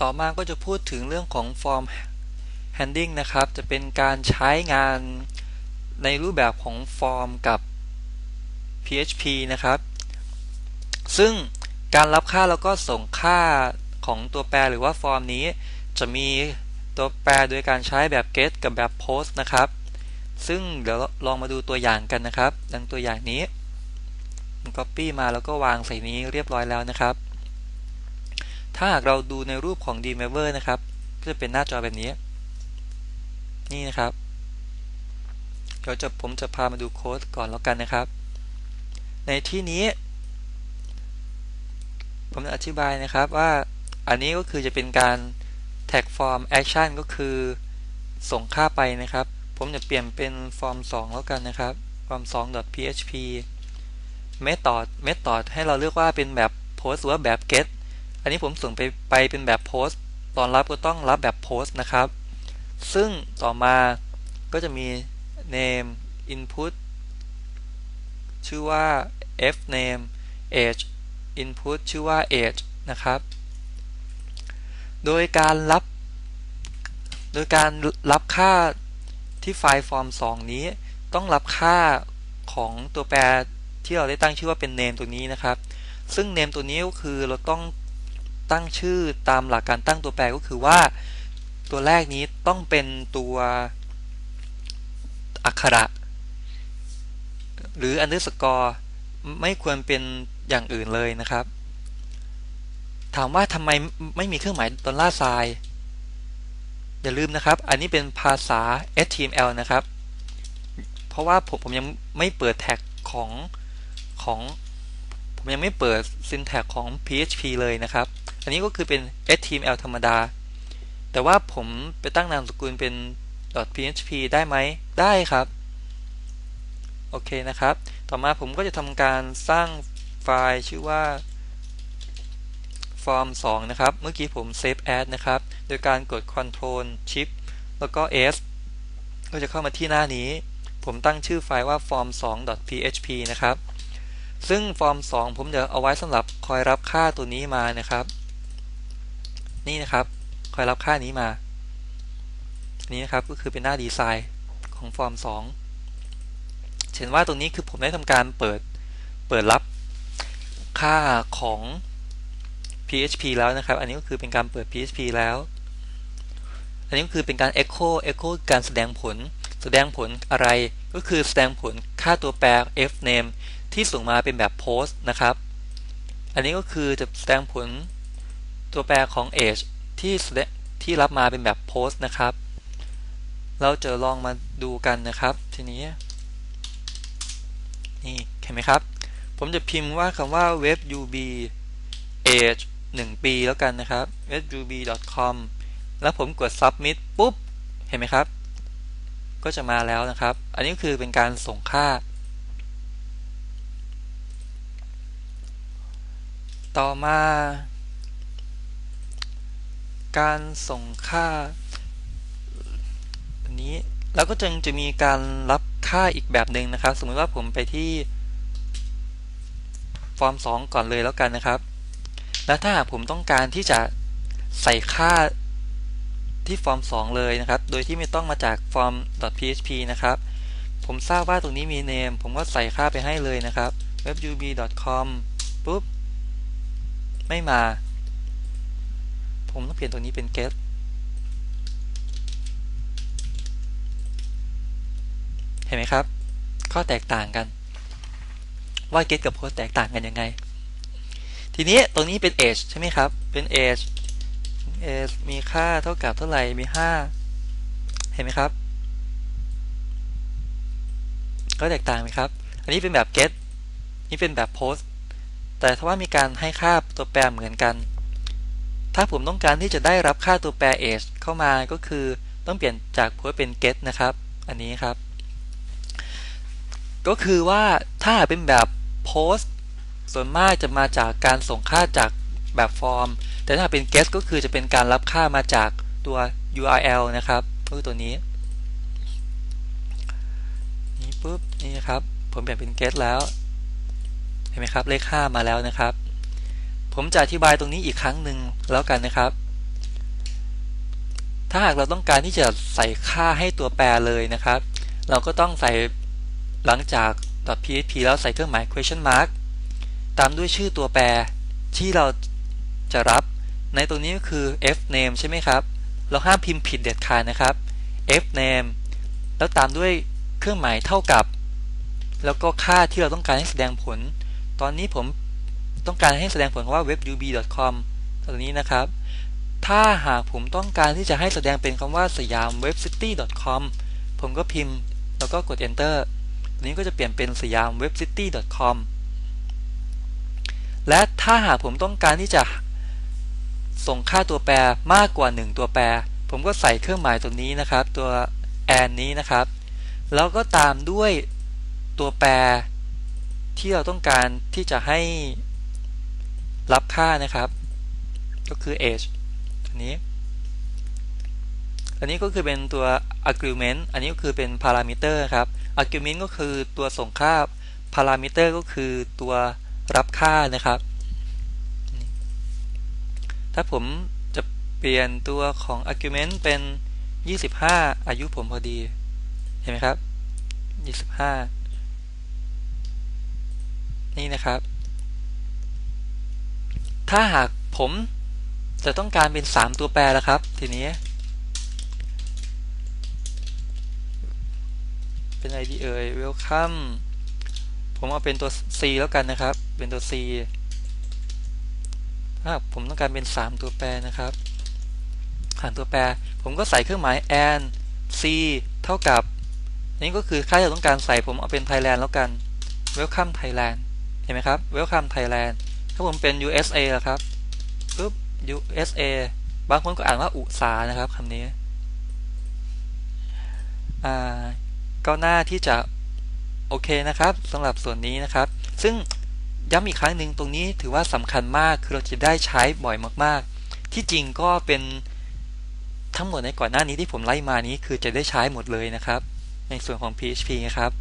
ต่อมาก็จะพูดถึงเรื่องของ form handling นะครับ จะเป็นการใช้งานในรูปแบบของฟอร์มกับ PHP นะครับ ซึ่งการรับค่าแล้วก็ส่งค่าของตัวแปรหรือว่าฟอร์มนี้ จะมีตัวแปรโดยการใช้แบบ get กับแบบ post นะครับ ซึ่งเดี๋ยวลองมาดูตัวอย่างกันนะครับ ดังตัวอย่างนี้ copy มาแล้วก็วางใส่นี้เรียบร้อยแล้วนะครับ ถ้าหากเราดูในรูปของ d m a v e r นะครับ ก็จะเป็นหน้าจอแบบนี้ นี่นะครับ เดี๋ยวจะผมจะพามาดูโค้ดก่อนแล้วกันนะครับ ในที่นี้ ผมจะอธิบายนะครับว่าอันนี้ก็คือจะเป็นการ tag form action ก็คือส่งค่าไปนะครับ ผมจะเปลี่ยนเป็น form 2แล้วกันนะครับ form 2 php method method ให้เราเลือกว่าเป็นแบบ post หรือว่าแบบ get อันนี้ผมส่งไปไปเป็นแบบ post ตอนรับก็ต้องรับแบบ post นะครับ ซึ่งต่อมาก็จะมี name input ชื่อว่า f name age input ชื่อว่า age นะครับ โดยการรับ โดยการรับค่าที่ไฟล์ form 2นี้ ต้องรับค่าของตัวแปรที่เราได้ตั้งชื่อว่าเป็น name ตัวนี้นะครับ ซึ่ง name ตัวนี้ก็คือเราต้อง ตั้งชื่อตามหลักการตั้งตัวแปรก็คือว่า ตัวแรกนี้ต้องเป็นตัวอักขระ หรือ underscore ไม่ควรเป็นอย่างอื่นเลยนะครับ ถามว่าทำไมไม่มีเครื่องหมายดอลลาร์ไซน์อย่าลืมนะครับ อันนี้เป็นภาษา HTML นะครับ เพราะว่าผมผมยังไม่เปิดแท็กของของ ผมยังไม่เปิด syntax ของ PHP เลยนะครับ นนี้ก็คือเป็น HTML ธรรมดา แต่ว่าผมไปตั้งนามสกุลเป็น .php ได้ไหม ได้ครับ โอเคนะครับ ต่อมาผมก็จะทำการสร้างไฟล์ชื่อว่า form 2 นะครับ เมื่อกี้ผม save as นะครับ โดยการกด control shift แล้วก็ s ก็จะเข้ามาที่หน้านี้ ผมตั้งชื่อไฟล์ว่า form 2 php นะครับ ซึ่ง form 2 ผมจะเอาไว้สำหรับคอยรับค่าตัวนี้มานะครับ นี่นะครับคอยรับค่านี้มานี้นะครับก็คือเป็นหน้าดีไซน์ของฟอร์ม 2 เห็นว่าตรงนี้คือผมได้ทำการเปิดเปิดรับค่าของ PHP แล้วนะครับ อันนี้ก็คือเป็นการเปิด PHP แล้ว อันนี้ก็คือเป็นการ Echo Echo การแสดงผล แสดงผลอะไร ก็คือแสดงผลค่าตัวแปร f name ที่ส่งมาเป็นแบบ post นะครับ อันนี้ก็คือจะแสดงผล ตัวแปรของ age ที่ที่รับมาเป็นแบบ post นะครับ เราจะลองมาดูกันนะครับ ทีนี้ นี่เห็นไหมครับ ผมจะพิมพ์ว่าคำว่า webub age 1 ปีแล้วกันนะครับ webub.com แล้วผมกด submit ปุ๊บ เห็นไหมครับ ก็จะมาแล้วนะครับ อันนี้คือเป็นการส่งค่า ต่อมา การส่งค่านี้แล้วก็จึงจะมีการรับค่าอีกแบบหนึ่งนะครับ สมมติว่าผมไปที่ฟอร์ม 2 ก่อนเลยแล้วกันนะครับ แล้วถ้าหากผมต้องการที่จะใส่ค่าที่ฟอร์ม 2 เลยนะครับ โดยที่ไม่ต้องมาจากฟอร์ม .php นะครับ ผมทราบว่าตรงนี้มี name ผมก็ใส่ค่าไปให้เลยนะครับ webub.com ปุ๊บ ไม่มา ผมต้องเปลี่ยนตรงนี้เป็น get เห็นไหมครับ ข้อแตกต่างกัน ว่า get กับ post แตกต่างกันยังไง ทีนี้ตรงนี้เป็น age ใช่ไหมครับ เป็น age age มีค่าเท่ากับเท่าไหร่ มี 5 เห็นไหมครับ ก็แตกต่างไหมครับ อันนี้เป็นแบบ get นี่เป็นแบบ post แต่ถ้าว่ามีการให้ค่าตัวแปรเหมือนกัน ถ้าผมต้องการที่จะได้รับค่าตัวแปร age เข้ามาก็คือต้องเปลี่ยนจาก post เป็น get นะครับ อันนี้ครับ ก็คือว่าถ้าเป็นแบบโพสส่วนมากจะมาจากการส่งค่าจากแบบฟอร์ม แต่ถ้าเป็น get ก็คือจะเป็นการรับค่ามาจากตัว URL นะครับคือตัวนี้ นี่ปุ๊บนี่นะครับ ผมเปลี่ยนเป็น get แล้ว เห็นไหมครับ เลขค่ามาแล้วนะครับ ผมจะอธิบายตรงนี้อีกครั้งหนึ่งแล้วกันนะครับ ถ้าหากเราต้องการที่จะใส่ค่าให้ตัวแปรเลยนะครับ เราก็ต้องใส่หลังจาก .php แล้วใส่เครื่องหมาย question mark ตามด้วยชื่อตัวแปรที่เราจะรับ ในตรงนี้ก็คือ f name ใช่ไหมครับ เราห้ามพิมพ์ผิดเด็ดขาดนะครับ f name แล้วตามด้วยเครื่องหมายเท่ากับ แล้วก็ค่าที่เราต้องการให้แสดงผล ตอนนี้ผม ต้องการให้แสดงผลว่า webub.com ตัวนี้นะครับ ถ้าหากผมต้องการที่จะให้แสดงเป็นคำว่าสยาม webcity.com ผมก็พิมพ์แล้วก็กด enter ตัวนี้ก็จะเปลี่ยนเป็นสยาม webcity.com และถ้าหากผมต้องการที่จะส่งค่าตัวแปรมากกว่า 1 ตัวแปร ผมก็ใส่เครื่องหมายตัวนี้นะครับ ตัว and นี้นะครับ แล้วก็ตามด้วยตัวแปรที่เราต้องการที่จะให้ รับค่านะครับ ก็คือ age อันนี้ อันนี้ก็คือเป็นตัว argument อันนี้ก็คือเป็น parameter ครับ argument ก็คือตัวส่งค่า parameter ก็คือตัวรับค่านะครับ ถ้าผมจะเปลี่ยนตัวของ argument เป็น 25 อายุผมพอดี เห็นไหมครับ 25 นี่นะครับ ถ้าหากผมจะต้องการเป็น 3 ตัวแปรแล้วครับ ทีนี้ เป็นอะไรดีเอ่ย welcome ผมเอาเป็นตัว C แล้วกันนะครับ เป็นตัว C ถ้าผมต้องการเป็น 3 ตัวแปรนะครับหารตัวแปร ผมก็ใส่เครื่องหมาย and c เท่ากับ นี่ก็คือค่าที่เราต้องการใส่ผมเอาเป็น Thailand แล้วกัน welcome Thailand เห็นไหมครับ welcome Thailand ถ้าผมเป็น USA ละครับปุ๊บ USA บางคนก็อ่านว่าอุสานะครับคำนี้อ่าก็น่าที่จะโอเคนะครับสำหรับส่วนนี้นะครับ ซึ่งย้ำอีกครั้งหนึ่งตรงนี้ถือว่าสำคัญมากคือเราจะได้ใช้บ่อยมากๆ ที่จริงก็เป็นทั้งหมดในก่อนหน้านี้ที่ผมไล่มานี้คือจะได้ใช้หมดเลยนะครับ ในส่วนของ PHP นะครับ